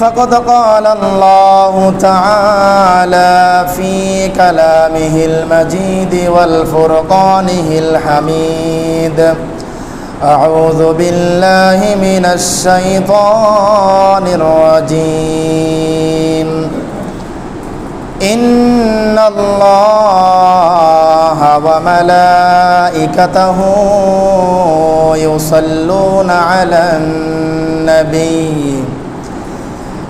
فقد قال الله تعالى في كلامه المجيد والفرقانه الحميد أعوذ بالله من الشيطان الرجيم إن الله وملائكته يصلون على النبي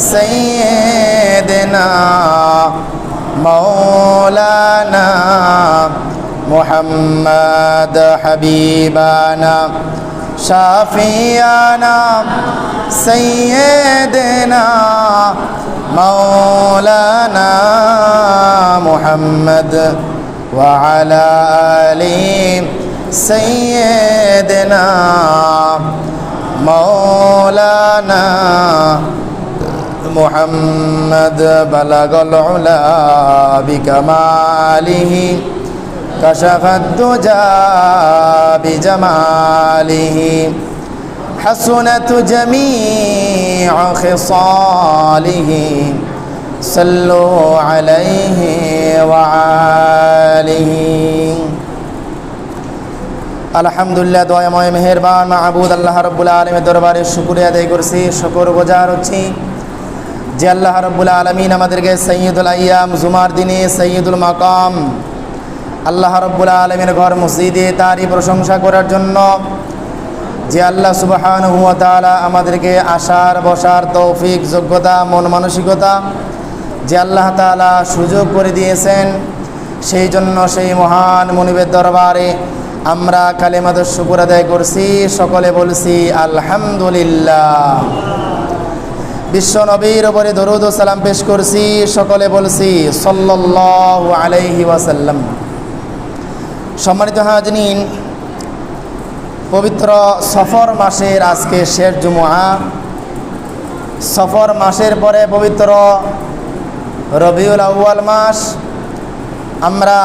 سيدنا مولانا محمد حبيبنا شافيانا سيدنا مولانا محمد وعلى آله سيدنا مولانا محمد بلغ العلا بكماله كشف الدجى بجماله حسنت جميع خصاله صلوا عليه وعاله আলহামদুলিল্লাহ দয়াময় মেহেরবান মাহবুদ আল্লাহ রব্বুল আলমের দরবারে শুকুরিয়া আদায় করছি শকর বোঝার হচ্ছি যে আল্লাহ রব্বুল আলমিন আমাদেরকে সৈয়দুল আয়াম, জুমার দিনে সৈয়দুল মাকাম, আল্লাহ রব্বুল আলমের ঘর মসজিদে তারই প্রশংসা করার জন্য যে আল্লাহ সুবাহান হুয়া আমাদেরকে আসার বসার তৌফিক, যোগ্যতা, মন মানসিকতা যে আল্লাহ তালা সুযোগ করে দিয়েছেন, সেই জন্য সেই মহান মনিবের দরবারে আমরা কালেমাদের শুকুর আদায় করছি। সকলে বলছি, আলহামদুলিল্লাহ। বিশ্ব নবীর ওপরে দরুদ সালাম পেশ করছি, সকলে বলছি সল্লাহ আলাইহি ওয়াসাল্লাম। সম্মানিত হাজনীন পবিত্র সফর মাসের আজকে শেষ জুমুহা সফর মাসের পরে পবিত্র রবিউল আউয়াল মাস। আমরা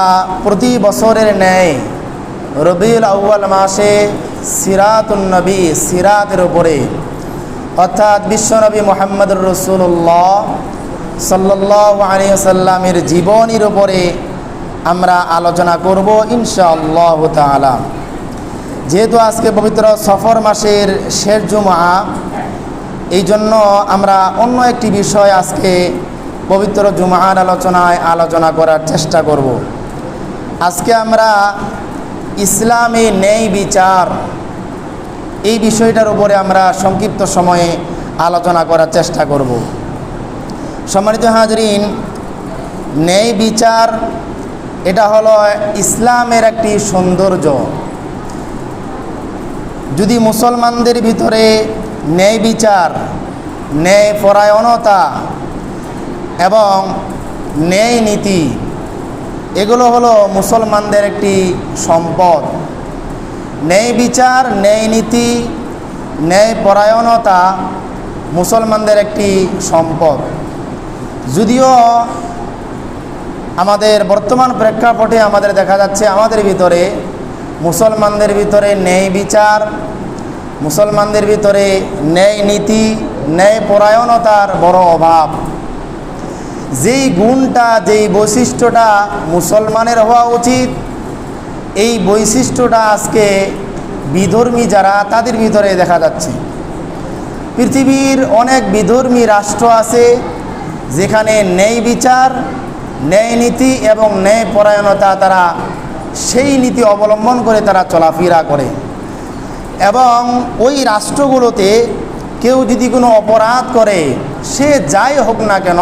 প্রতি বছরের ন্যায় রবিউল আউয়াল মাসে সিরাতুন্নবী সিরাতের উপরে অর্থাৎ বিশ্বনবী মোহাম্মদুর রসুল্লাহ সাল্লাহ আলিয়াল্লামের জীবনীর উপরে আমরা আলোচনা করব ইনশাআল্লাহ তালা যেহেতু আজকে পবিত্র সফর মাসের শেষ জুমা এই জন্য আমরা অন্য একটি বিষয় আজকে পবিত্র জুমার আলোচনায় আলোচনা করার চেষ্টা করব। আজকে আমরা ইসলামী ন্যায় বিচার এই বিষয়টার উপরে আমরা সংক্ষিপ্ত সময়ে আলোচনা করার চেষ্টা করব। সম্মানিত হাজরিন, ন্যায় বিচার, এটা হলো ইসলামের একটি সৌন্দর্য। যদি মুসলমানদের ভিতরে ন্যায় বিচার, ন্যায় পরায়ণতা এবং ন্যায় নীতি, এগুলো হলো মুসলমানদের একটি সম্পদ। ন্যায় বিচার ন্যায় নীতি ন্যায় পরায়ণতা মুসলমানদের একটি সম্পদ। যদিও আমাদের বর্তমান প্রেক্ষাপটে আমাদের দেখা যাচ্ছে আমাদের ভিতরে মুসলমানদের ভিতরে ন্যায় বিচার, মুসলমানদের ভিতরে ন্যায় নীতি ন্যায় পরায়ণতার বড় অভাব। যেই গুণটা, যেই বৈশিষ্ট্যটা মুসলমানের হওয়া উচিত এই বৈশিষ্ট্যটা আজকে বিধর্মী যারা, তাদের ভিতরে দেখা যাচ্ছে। পৃথিবীর অনেক বিধর্মী রাষ্ট্র আছে, যেখানে ন্যায় বিচার, ন্যায় নীতি এবং ন্যায় পরায়ণতা তারা সেই নীতি অবলম্বন করে তারা চলাফেরা করে। এবং ওই রাষ্ট্রগুলোতে কেউ যদি কোনো অপরাধ করে, সে যাই হোক না কেন,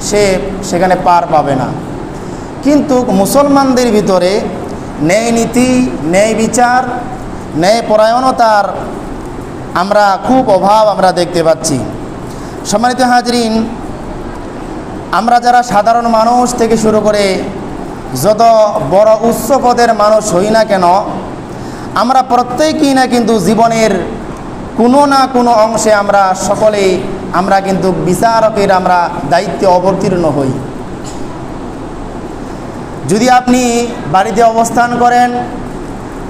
সে সেখানে পার পাবে না। কিন্তু মুসলমানদের ভিতরে ন্যায় নীতি, ন্যায় বিচার, ন্যায় পরায়ণতার আমরা খুব অভাব আমরা দেখতে পাচ্ছি। সম্মানিত হাজরিন, আমরা যারা সাধারণ মানুষ থেকে শুরু করে যত বড় উচ্চ পদের মানুষ হই না কেন, আমরা প্রত্যেকেই না কিন্তু জীবনের কোনো না কোনো অংশে আমরা সকলেই আমরা কিন্তু বিচারকের আমরা দায়িত্বে অবতীর্ণ হই। যদি আপনি বাড়িতে অবস্থান করেন,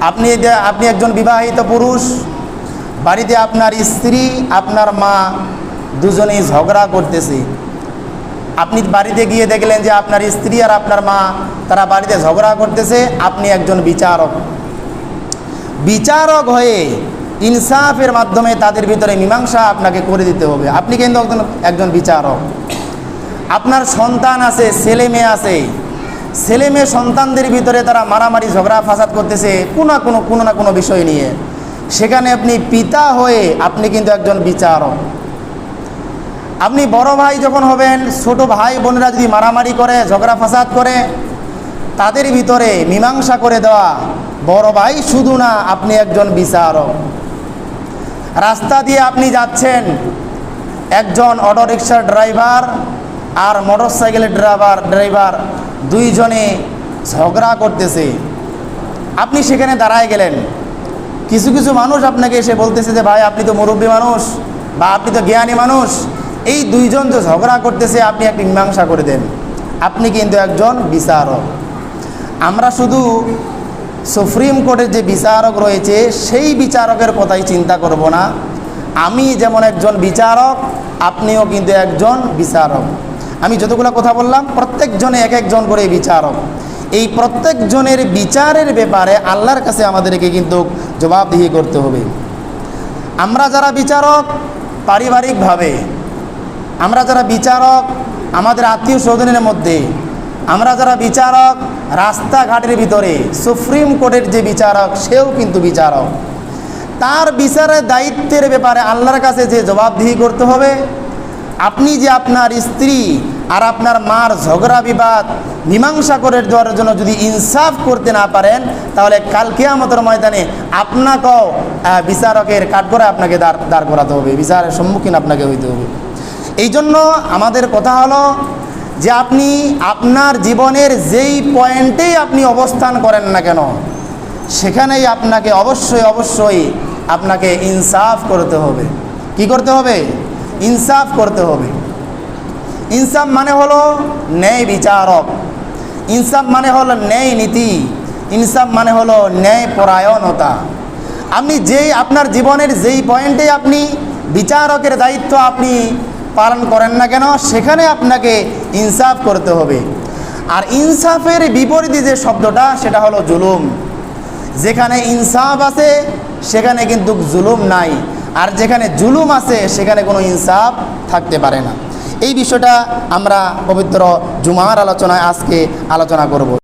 আপনি আপনি একজন বিবাহিত পুরুষ, বাড়িতে আপনার স্ত্রী, আপনার মা দুজনেই ঝগড়া করতেছে, আপনি বাড়িতে গিয়ে দেখলেন যে আপনার স্ত্রী আর আপনার মা, তারা বাড়িতে ঝগড়া করতেছে, আপনি একজন বিচারক। বিচারক হয়ে ইনসাফের মাধ্যমে তাদের ভিতরে মীমাংসা আপনাকে করে দিতে হবে। আপনি কিন্তু একজন একজন বিচারক। আপনার সন্তান আছে, ছেলে মেয়ে আছে ছেলে মেয়ে সন্তানদের ভিতরে তারা মারামারি, ঝগড়া, ফাসাদ করতেছে, কোনো না কোনো কোনো না কোনো বিষয় নিয়ে। সেখানে আপনি পিতা হয়ে আপনি কিন্তু একজন বিচারক। আপনি বড় ভাই যখন হবেন, ছোট ভাই বোনেরা যদি মারামারি করে, ঝগড়া, ফাসাদ করে, তাদের ভিতরে মীমাংসা করে দেওয়া বড় ভাই শুধু না, আপনি একজন বিচারক। রাস্তা দিয়ে আপনি যাচ্ছেন, একজন অটোরিকশার ড্রাইভার আর মোটর সাইকেলের ড্রাইভার ড্রাইভার দুইজনে ঝগড়া করতেছে। আপনি সেখানে দাঁড়ায় গেলেন। কিছু কিছু মানুষ আপনাকে এসে বলতেছে যে, ভাই, আপনি তো মুরব্বী মানুষ বা আপনি তো জ্ঞানী মানুষ। এই দুইজন যে ঝগড়া করতেছে, আপনি একটি মীমাংসা করে দেন। আপনি কিন্তু একজন বিচারক। আমরা শুধু সুপ্রিম কোর্টের যে বিচারক রয়েছে, সেই বিচারকের কথাই চিন্তা করব না। আমি যেমন একজন বিচারক, আপনিও কিন্তু একজন বিচারক। আমি যতগুলো কথা বললাম, প্রত্যেকজনে এক একজন করে বিচারক। এই প্রত্যেকজনের বিচারের ব্যাপারে আল্লাহর কাছে আমাদেরকে কিন্তু জবাবদিহি করতে হবে। আমরা যারা বিচারক, পারিবারিকভাবে, আমরা যারা বিচারক, আমাদের আত্মীয় স্বজনের মধ্যে, আমরা যারা বিচারক, রাস্তাঘাটের ভিতরে, সুপ্রিম কোর্টের যে বিচারক, সেও কিন্তু বিচারক। তার বিচারের দায়িত্বের ব্যাপারে আল্লাহর কাছে যে জবাবদিহি করতে হবে আপনি যে আপনার স্ত্রী আর আপনার মার ঝগড়া, বিবাদ, মীমাংসা করে দেওয়ার জন্য যদি ইনসাফ করতে না পারেন, তাহলে কালকে আমাদের ময়দানে আপনাকেও বিচারকের কাঠগড়ে আপনাকে দাঁড় দাঁড় করাতে হবে, বিচারের সম্মুখীন আপনাকে হইতে হবে। এই জন্য আমাদের কথা হলো যে আপনি আপনার জীবনের যেই পয়েন্টেই আপনি অবস্থান করেন না কেন, সেখানেই আপনাকে অবশ্যই অবশ্যই আপনাকে ইনসাফ করতে হবে। কি করতে হবে? ইনসাফ করতে হবে। ইনসাফ মানে হলো ন্যায় বিচারক। ইনসাফ মানে হলো ন্যায় নীতি। ইনসাফ মানে হলো ন্যায় পরায়ণতা। আপনি যেই আপনার জীবনের যেই পয়েন্টে আপনি বিচারকের দায়িত্ব আপনি পালন করেন না কেন, সেখানে আপনাকে ইনসাফ করতে হবে। আর ইনসাফের বিপরীতে যে শব্দটা, সেটা হলো জুলুম। যেখানে ইনসাফ আছে, সেখানে কিন্তু জুলুম নাই। আর যেখানে জুলুম আছে, সেখানে কোনো ইনসাফ থাকতে পারে না। এই বিষয়টা আমরা পবিত্র জুমার আলোচনায় আজকে আলোচনা করব।